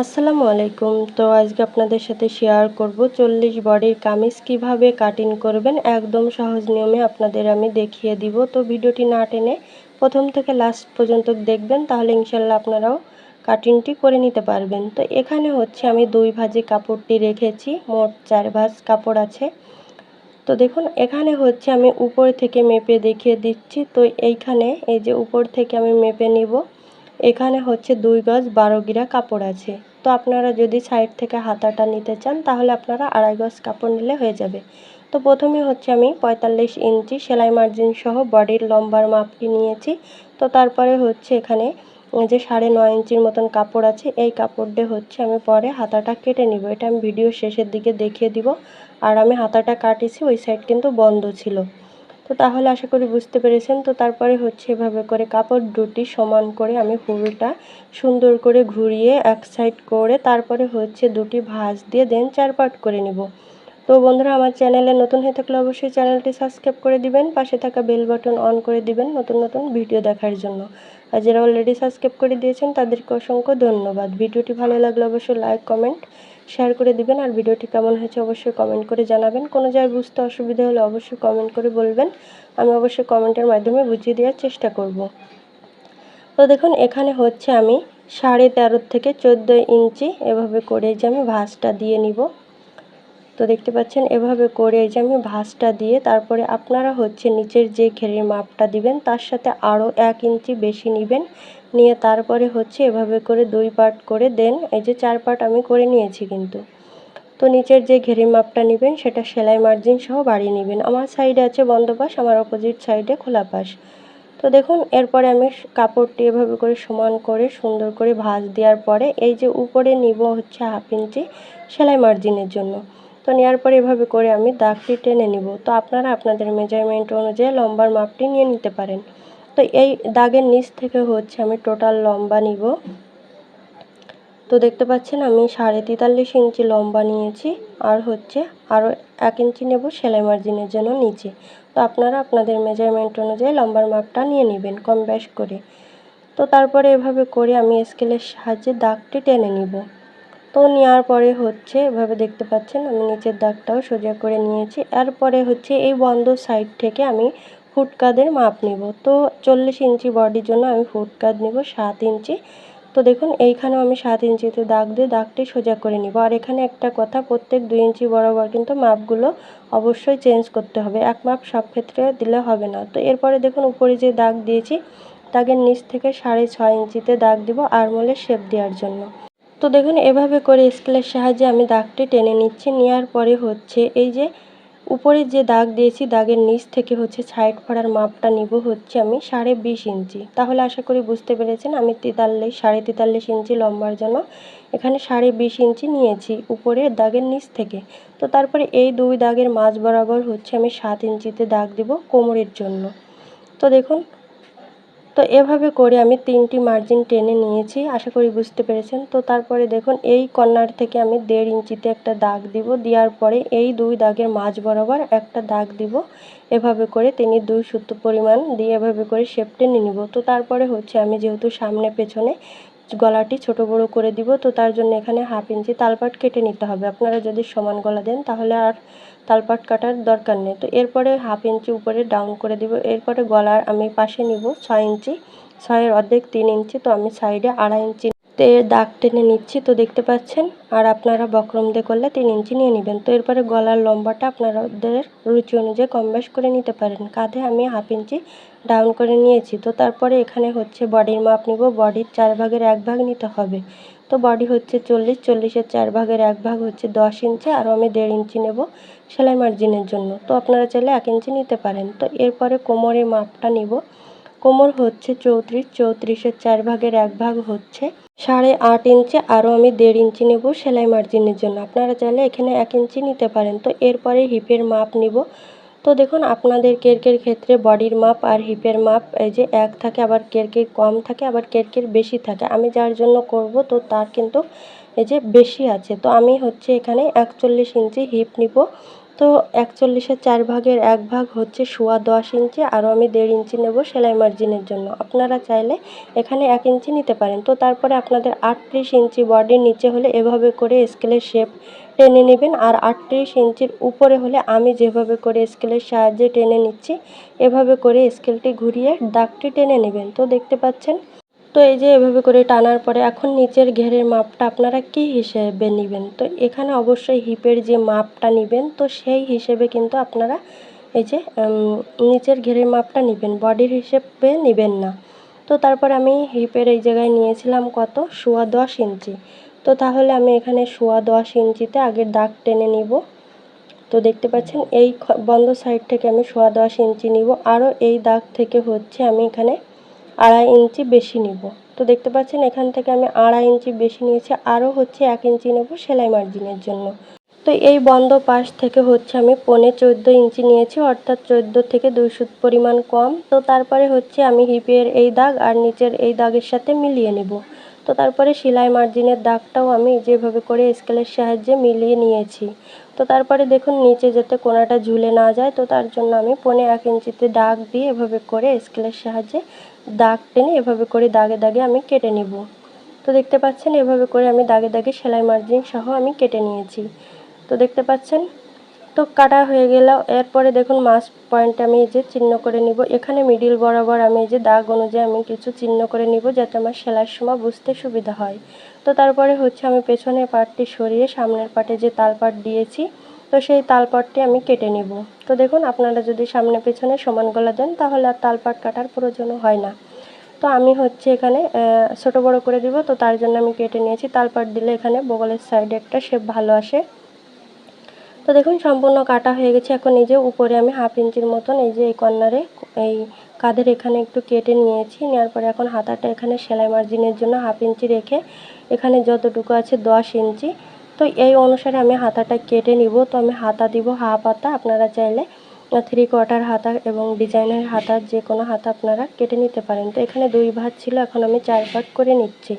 আসসালামু আলাইকুম। তো আজকে আপনাদের সাথে শেয়ার করব চল্লিশ বডির কামিজ কীভাবে কাটিং করবেন, একদম সহজ নিয়মে আপনাদের আমি দেখিয়ে দিব। তো ভিডিওটি না টেনে প্রথম থেকে লাস্ট পর্যন্ত দেখবেন, তাহলে ইনশাল্লাহ আপনারাও কাটিংটি করে নিতে পারবেন। তো এখানে হচ্ছে আমি দুই ভাজি কাপড়টি রেখেছি, মোট চার ভাজ কাপড় আছে। তো দেখুন, এখানে হচ্ছে আমি উপর থেকে মেপে দেখিয়ে দিচ্ছি। তো এইখানে এই যে উপর থেকে আমি মেপে নিব, এখানে হচ্ছে দুই গজ বারো গিরা কাপড় আছে। তো আপনারা যদি সাইড থেকে হাতাটা নিতে চান, তাহলে আপনারা আড়াই গজ কাপড় নিলে হয়ে যাবে। তো প্রথমে হচ্ছে আমি পঁয়তাল্লিশ ইঞ্চি সেলাই মার্জিন সহ বডির লম্বার মাপটি নিয়েছি। তো তারপরে হচ্ছে এখানে যে সাড়ে নয় ইঞ্চির মতন কাপড় আছে, এই কাপড় দিয়ে হচ্ছে আমি পরে হাতাটা কেটে নিব। এটা আমি ভিডিও শেষের দিকে দেখিয়ে দিব। আর আমি হাতাটা কাটিছি, ওই সাইড কিন্তু বন্ধ ছিল। তো তাহলে আশা করি বুঝতে পেরেছেন। তো তারপরে হচ্ছে এভাবে করে কাপড় দুটি সমান করে আমি ফুলটা সুন্দর করে ঘুরিয়ে এক সাইড করে তারপরে হচ্ছে দুটি ভাঁজ দিয়ে দেন চার পাট করে নেব। তো বন্ধুরা, আমার চ্যানেলে নতুন হয়ে থাকলে অবশ্যই চ্যানেলটি সাবস্ক্রাইব করে দিবেন, পাশে থাকা বেল বাটন অন করে দিবেন নতুন নতুন ভিডিও দেখার জন্য। আর যারা অলরেডি সাবস্ক্রাইব করে দিয়েছেন, তাদেরকে অসংখ্য ধন্যবাদ। ভিডিওটি ভালো লাগলে অবশ্যই লাইক কমেন্ট শেয়ার করে দিবেন আর ভিডিওটি কেমন হয়েছে অবশ্যই কমেন্ট করে জানাবেন। কোনো জায়গায় বুঝতে অসুবিধা হলে অবশ্যই কমেন্ট করে বলবেন। আমি অবশ্যই কমেন্টের মাধ্যমে বুঝিয়ে দেওয়ার চেষ্টা করব। তো দেখুন, এখানে হচ্ছে আমি সাড়ে তেরো থেকে চোদ্দ ইঞ্চি এভাবে করে যে আমি ভাঁজটা দিয়ে নিব। তো দেখতে পাচ্ছেন, এভাবে করে এই যে আমি ভাঁজটা দিয়ে তারপরে আপনারা হচ্ছে নিচের যে ঘেরের মাপটা দিবেন, তার সাথে আরও এক ইঞ্চি বেশি নেবেন। নিয়ে তারপরে হচ্ছে এভাবে করে দুই পার্ট করে দেন। এই যে চার পার্ট আমি করে নিয়েছি কিন্তু। তো নিচের যে ঘেরের মাপটা নেবেন, সেটা সেলাই মার্জিন সহ বাড়িয়ে নেবেন। আমার সাইডে আছে বন্ধ পাশ আমার অপোজিট সাইডে খোলা পাশ তো দেখুন, এরপরে আমি কাপড়টি এভাবে করে সমান করে সুন্দর করে ভাঁজ দেওয়ার পরে এই যে উপরে নিব হচ্ছে হাফ ইঞ্চি সেলাই মার্জিনের জন্য। তো নেওয়ার পরে এভাবে করে আমি দাগটি টেনে নিব। তো আপনারা আপনাদের মেজারমেন্ট অনুযায়ী লম্বার মাপটি নিয়ে নিতে পারেন। তো এই দাগের নিচ থেকে হচ্ছে আমি টোটাল লম্বা নিব। তো দেখতে পাচ্ছেন আমি সাড়ে তেতাল্লিশ ইঞ্চি লম্বা নিয়েছি আর হচ্ছে আরও এক ইঞ্চি নেব সেলাই মার্জিনের জন্য নিচে। তো আপনারা আপনাদের মেজারমেন্ট অনুযায়ী লম্বার মাপটা নিয়ে নেবেন কম বেশ করে। তো তারপরে এভাবে করে আমি স্কেলের সাহায্যে দাগটি টেনে নিব। তো নেওয়ার পরে হচ্ছে, এভাবে দেখতে পাচ্ছেন, আমি নিচের দাগটাও সোজা করে নিয়েছি। এরপরে হচ্ছে এই বন্ধ সাইড থেকে আমি ফুটকাদের মাপ নিব। তো চল্লিশ ইঞ্চি বডির জন্য আমি ফুটকাদ নিব সাত ইঞ্চি। তো দেখুন, এইখানেও আমি সাত ইঞ্চিতে দাগ দিয়ে দাগটি সোজা করে নিব। আর এখানে একটা কথা, প্রত্যেক দুই ইঞ্চি বরাবর কিন্তু মাপগুলো অবশ্যই চেঞ্জ করতে হবে। এক মাপ সব ক্ষেত্রে দিলে হবে না। তো এরপরে দেখুন, উপরে যে দাগ দিয়েছি, দাগের নিচ থেকে সাড়ে ছয় ইঞ্চিতে দাগ দিব আরমোলের শেপ দেওয়ার জন্য। তো দেখুন, এভাবে করে স্কেলের সাহায্যে আমি দাগটি টেনে নিচ্ছি নেওয়ার পরে হচ্ছে এই যে উপরে যে দাগ দিয়েছি, দাগের নিচ থেকে হচ্ছে সাইড ফাড়ার মাপটা নিব হচ্ছে আমি সাড়ে বিশ ইঞ্চি। তাহলে আশা করি বুঝতে পেরেছেন, আমি তেতাল্লিশ, সাড়ে তেতাল্লিশ ইঞ্চি লম্বার জন্য এখানে সাড়ে বিশ ইঞ্চি নিয়েছি উপরে দাগের নিচ থেকে। তো তারপরে এই দুই দাগের মাঝ বরাবর হচ্ছে আমি সাত ইঞ্চিতে দাগ দেব কোমরের জন্য। তো দেখুন তো এভাবে করে আমি তিনটি মার্জিন টেনে নিয়েছি, আশা করি বুঝতে পেরেছেন। তো তারপরে দেখুন, এই কর্নার থেকে আমি দেড় ইঞ্চিতে একটা দাগ দিব, দেওয়ার পরে এই দুই দাগের মাঝ বরাবর একটা দাগ দিব। এভাবে করে তিনি দুই সূত্র পরিমাণ দিয়ে এভাবে করে শেপ টেনে নিব। তো তারপরে হচ্ছে আমি যেহেতু সামনে পেছনে গলাটি ছোট বড় করে দিব, তো তার জন্য এখানে হাফ ইঞ্চি তালপাট কেটে নিতে হবে। আপনারা যদি সমান গলা দেন, তাহলে আর তালপাট কাটার দরকার নেই। তো এরপরে হাফ ইঞ্চি উপরে ডাউন করে দিব। এরপরে গলার আমি পাশে নিব ছয় ইঞ্চি। ছয়ের অর্ধেক তিন ইঞ্চি, তো আমি সাইডে আড়াই ইঞ্চি তে দাগ টেনে নিচ্ছি, তো দেখতে পাচ্ছেন? আর আপনারা বক্রম দিয়ে করলে তিন ইঞ্চি নিয়ে নেবেন। তো এরপরে গলার লম্বাটা আপনাদের রুচি অনুযায়ী কম বেশ করে নিতে পারেন। কাঁধে আমি হাফ ইঞ্চি ডাউন করে নিয়েছি। তো তারপরে এখানে হচ্ছে বডির মাপ নিব। বডির চার ভাগের এক ভাগ নিতে হবে। তো বডি হচ্ছে চল্লিশ, চল্লিশের চার ভাগের এক ভাগ হচ্ছে দশ ইঞ্চি। আর আমি দেড় ইঞ্চি নেব সেলাই মার্জিনের জন্য। তো আপনারা চাইলে এক ইঞ্চি নিতে পারেন। তো এরপরে কোমরের মাপটা নিব। কোমর হচ্ছে চৌত্রিশ, চৌত্রিশের চার ভাগের এক ভাগ হচ্ছে সাড়ে আট ইঞ্চি, আরও আমি দেড় ইঞ্চি নেব সেলাই মার্জিনের জন্য। আপনারা চাইলে এখানে এক ইঞ্চি নিতে পারেন। তো এরপরে হিপের মাপ নিব। তো দেখুন, আপনাদের কেরকের ক্ষেত্রে বডির মাপ আর হিপের মাপ, এই যে এক থাকে, আবার কেরকের কম থাকে, আবার কেরকের বেশি থাকে। আমি যার জন্য করব, তো তার কিন্তু এই যে বেশি আছে। তো আমি হচ্ছে এখানে একচল্লিশ ইঞ্চি হিপ নিব। তো একচল্লিশের চার ভাগের এক ভাগ হচ্ছে সোয়া দশ ইঞ্চি আরও আমি দেড় ইঞ্চি নেব সেলাই মার্জিনের জন্য। আপনারা চাইলে এখানে এক ইঞ্চি নিতে পারেন। তো তারপরে আপনাদের আটত্রিশ ইঞ্চি বডির নিচে হলে এভাবে করে স্কেলের শেপ টেনে নেবেন, আর আটত্রিশ ইঞ্চির উপরে হলে আমি যেভাবে করে স্কেলের সাহায্যে টেনে নিচ্ছি, এভাবে করে স্কেলটি ঘুরিয়ে দাগটি টেনে নেবেন। তো দেখতে পাচ্ছেন তো এই যে এভাবে করে টানার পরে এখন নিচের ঘেরের মাপটা আপনারা কি হিসেবে নেবেন? তো এখানে অবশ্যই হিপের যে মাপটা নেবেন, তো সেই হিসেবে কিন্তু আপনারা এই যে নিচের ঘেরের মাপটা নেবেন, বডির হিসেবে নেবেন না। তো তারপর আমি হিপের এই জায়গায় নিয়েছিলাম কত? সোয়া দশ ইঞ্চি। তো তাহলে আমি এখানে সোয়া দশ ইঞ্চিতে আগের দাগ টেনে নিব। তো দেখতে পাচ্ছেন, এই বন্ধ সাইড থেকে আমি সোয়া দশ ইঞ্চি নিব। আরও এই দাগ থেকে হচ্ছে আমি এখানে আড়াই ইঞ্চি বেশি নিব। তো দেখতে পাচ্ছেন এখান থেকে আমি আড়াই ইঞ্চি বেশি নিয়েছি, আরও হচ্ছে এক ইঞ্চি নেব সেলাই মার্জিনের জন্য। তো এই বন্ধ পাশ থেকে হচ্ছে আমি পনে চোদ্দ ইঞ্চি নিয়েছি, অর্থাৎ চোদ্দ থেকে দুই সুত পরিমাণ কম। তো তারপরে হচ্ছে আমি হিপের এই দাগ আর নিচের এই দাগের সাথে মিলিয়ে নেব। তো তারপরে সেলাই মার্জিনের দাগটাও আমি যেভাবে করে স্কেলের সাহায্যে মিলিয়ে নিয়েছি। তো তারপরে দেখুন, নিচে যাতে কোনাটা ঝুলে না যায়, তো তার জন্য আমি পনে এক ইঞ্চিতে দাগ দিয়ে এভাবে করে স্কেলের সাহায্যে দাগ টেনে এভাবে করে দাগে দাগে আমি কেটে নিব। তো দেখতে পাচ্ছেন, এভাবে করে আমি দাগে দাগে সেলাই মার্জিন সহ আমি কেটে নিয়েছি। তো দেখতে পাচ্ছেন তো কাটা হয়ে গেল। এরপরে দেখুন মাছ পয়েন্ট আমি এই যে চিহ্ন করে নিব। এখানে মিডিল বরাবর আমি এই যে দাগ অনুযায়ী আমি কিছু চিহ্ন করে নিব যাতে আমার সেলাইয়ের সময় বুঝতে সুবিধা হয়। তো তারপরে হচ্ছে আমি পেছনের পাটটি সরিয়ে সামনের পাটে যে তালপাট দিয়েছি, তো সেই তালপাটটি আমি কেটে নিব। তো দেখুন আপনারা যদি সামনে পেছনে সমান গলা দেন তাহলে আর তালপাট কাটার প্রয়োজনও হয় না। তো আমি হচ্ছে এখানে ছোট বড় করে দিব। তো তার জন্য আমি কেটে নিয়েছি। তালপাট দিলে এখানে বগলের সাইডে একটা শেপ ভালো আসে। তো দেখুন, সম্পূর্ণ কাটা হয়ে গেছে। এখন এই যে উপরে আমি হাফ ইঞ্চির মতন এই যে এই কর্নারে এই কাঁধের এখানে একটু কেটে নিয়েছি। নেওয়ার পরে এখন হাতাটা এখানে সেলাই মার্জিনের জন্য হাফ ইঞ্চি রেখে এখানে যতটুকু আছে দশ ইঞ্চি। তো এই অনুসারে আমি হাতাটা কেটে নিব। তো আমি হাতা দিব হাফ হাতা। আপনারা চাইলে থ্রি কোয়ার্টার হাতা এবং ডিজাইনের হাতার যে কোনো হাতা আপনারা কেটে নিতে পারেন। তো এখানে দুই ভাত ছিল, এখন আমি চার ভাগ করে নিচ্ছি।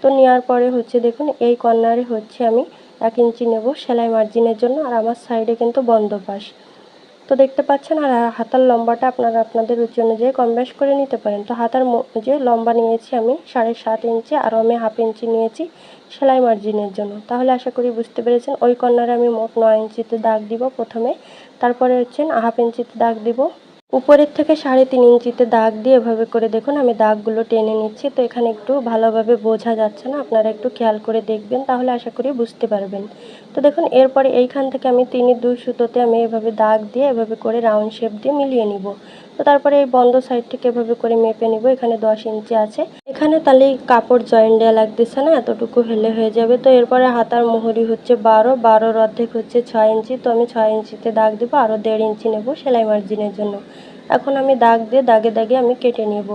তো নেওয়ার পরে হচ্ছে দেখুন, এই কর্নারে হচ্ছে আমি এক ইঞ্চি নেব সেলাই মার্জিনের জন্য, আর আমার সাইডে কিন্তু বন্ধ পাশ তো দেখতে পাচ্ছেন, আর হাতার লম্বাটা আপনারা আপনাদের রুচি অনুযায়ী কম বেশ করে নিতে পারেন। তো হাতার যে লম্বা নিয়েছি আমি, সাড়ে সাত ইঞ্চি আরও আমি হাফ ইঞ্চি নিয়েছি সেলাই মার্জিনের জন্য। তাহলে আশা করি বুঝতে পেরেছেন, ওই কর্নারে আমি মোট নয় ইঞ্চিতে দাগ দিব প্রথমে, তারপরে হচ্ছেন হাফ ইঞ্চিতে দাগ দিব। উপরের থেকে সাড়ে তিন ইঞ্চিতে দাগ দিয়ে এভাবে করে দেখুন, আমি দাগগুলো টেনে নিচ্ছি। তো এখানে একটু ভালোভাবে বোঝা যাচ্ছে না, আপনারা একটু খেয়াল করে দেখবেন, তাহলে আশা করি বুঝতে পারবেন। তো দেখুন, এরপরে এইখান থেকে আমি তিনি দুই সুতোতে আমি এভাবে দাগ দিয়ে এভাবে করে রাউন্ড শেপ দিয়ে মিলিয়ে নিব। তো তারপরে এই বন্ধ সাইড থেকে এভাবে করে মেপে নিব, এখানে দশ ইঞ্চি আছে। এখানে তাহলে কাপড় জয়েন্ট দেওয়া লাগতেছে না, এতটুকু হেলে হয়ে যাবে। তো এরপরে হাতার মোহরি হচ্ছে বারো, বারোর অর্ধেক হচ্ছে ছয় ইঞ্চি। তো আমি ছয় ইঞ্চিতে দাগ দেবো, আরও দেড় ইঞ্চি নেব সেলাই মার্জিনের জন্য। এখন আমি দাগ দিয়ে দাগে দাগে আমি কেটে নেব।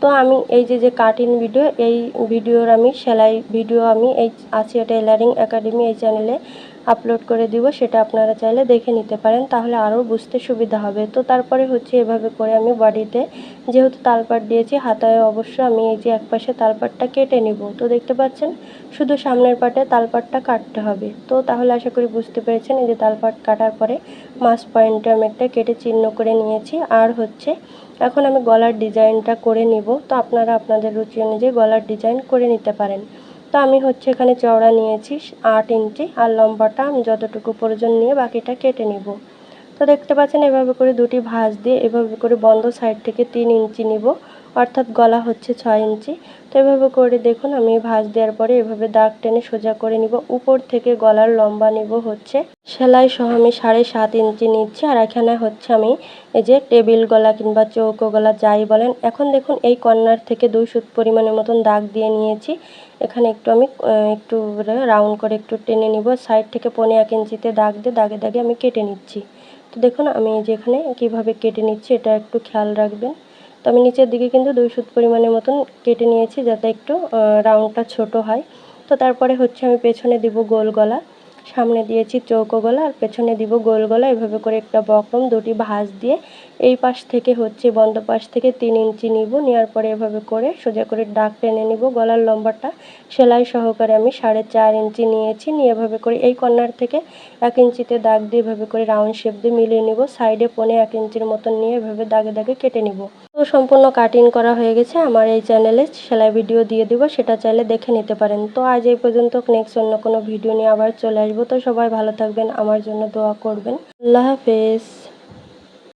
তো আমি এই যে যে কাটিং ভিডিও এই ভিডিওর আমি সেলাই ভিডিও আমি এই আসিয়া টেলারিং একাডেমি এই চ্যানেলে আপলোড করে দিব, সেটা আপনারা চাইলে দেখে নিতে পারেন, তাহলে আরও বুঝতে সুবিধা হবে। তো তারপরে হচ্ছে এভাবে করে আমি বডিতে যেহেতু তালপাট দিয়েছি, হাতায় অবশ্য আমি এই যে এক পাশে তালপাটটা কেটে নিব। তো দেখতে পাচ্ছেন, শুধু সামনের পাটে তালপাটটা কাটতে হবে। তো তাহলে আশা করি বুঝতে পেরেছেন, এই যে তালপাট কাটার পরে মাস পয়েন্টে আমি একটা কেটে চিহ্ন করে নিয়েছি। আর হচ্ছে, এখন আমি গলার ডিজাইনটা করে নিব। তো আপনারা আপনাদের রুচি অনুযায়ী গলার ডিজাইন করে নিতে পারেন। তো আমি হচ্ছে এখানে চওড়া নিয়েছি, আট ইঞ্চি, আর লম্বাটা আমি যতটুকু প্রয়োজন নিয়ে বাকিটা কেটে নিব। তো দেখতে পাচ্ছেন, এভাবে করে দুটি ভাঁজ দিয়ে এভাবে করে বন্ধ সাইড থেকে তিন ইঞ্চি নিব। অর্থাৎ গলা হচ্ছে ছয় ইঞ্চি। তো এভাবে করে দেখুন, আমি ভাঁজ দেওয়ার পরে এভাবে দাগ টেনে সোজা করে নিব। উপর থেকে গলার লম্বা নিব হচ্ছে সেলাই সহ আমি সাড়ে সাত ইঞ্চি নিচ্ছি। আর এখানে হচ্ছে আমি এই যে টেবিল গলা কিংবা চৌকো গলা যাই বলেন, এখন দেখুন এই কর্নার থেকে দুই সুত পরিমাণের মতন দাগ দিয়ে নিয়েছি। এখানে একটু আমি একটু রাউন্ড করে একটু টেনে নিব। সাইড থেকে পনে এক ইঞ্চিতে দাগ দিয়ে দাগে দাগে আমি কেটে নিচ্ছি। তো দেখুন, আমি যেখানে কীভাবে কেটে নিচ্ছি, এটা একটু খেয়াল রাখবেন। তো আমি নিচের দিকে কিন্তু দুই সুত পরিমাণের মতন কেটে নিয়েছি, যাতে একটু রাউন্ডটা ছোট হয়। তো তারপরে হচ্ছে আমি পেছনে দিব গোল গলা। সামনে দিয়েছি চৌকো গলা আর পেছনে দিব গোল গলা এভাবে করে একটা বক্রম, দুটি ভাঁজ দিয়ে এই পাশ থেকে হচ্ছে বন্ধ পাশ থেকে তিন ইঞ্চি নিব। নেওয়ার পরে এভাবে করে সোজা করে দাগ টেনে নিব। গলার লম্বাটা সেলাই সহকারে আমি সাড়ে চার ইঞ্চি নিয়েছি। নিয়ে এভাবে করে এই কর্নার থেকে এক ইঞ্চিতে দাগ দিয়ে এভাবে করে রাউন্ড শেপ দিয়ে মিলিয়ে নিব। সাইডে পনে এক ইঞ্চির মতন নিয়ে এভাবে দাগে দাগে কেটে নিব। তো সম্পূর্ণ কাটিং করা হয়ে গেছে। আমার এই চ্যানেলে সেলাই ভিডিও দিয়ে দিব, সেটা চাইলে দেখে নিতে পারেন। তো আজ এই পর্যন্ত নেক্সট অন্য কোনো ভিডিও নিয়ে আবার চলে আসব। তো সবাই ভালো থাকবেন, আমার জন্য দোয়া করবেন। আল্লাহ হাফেজ।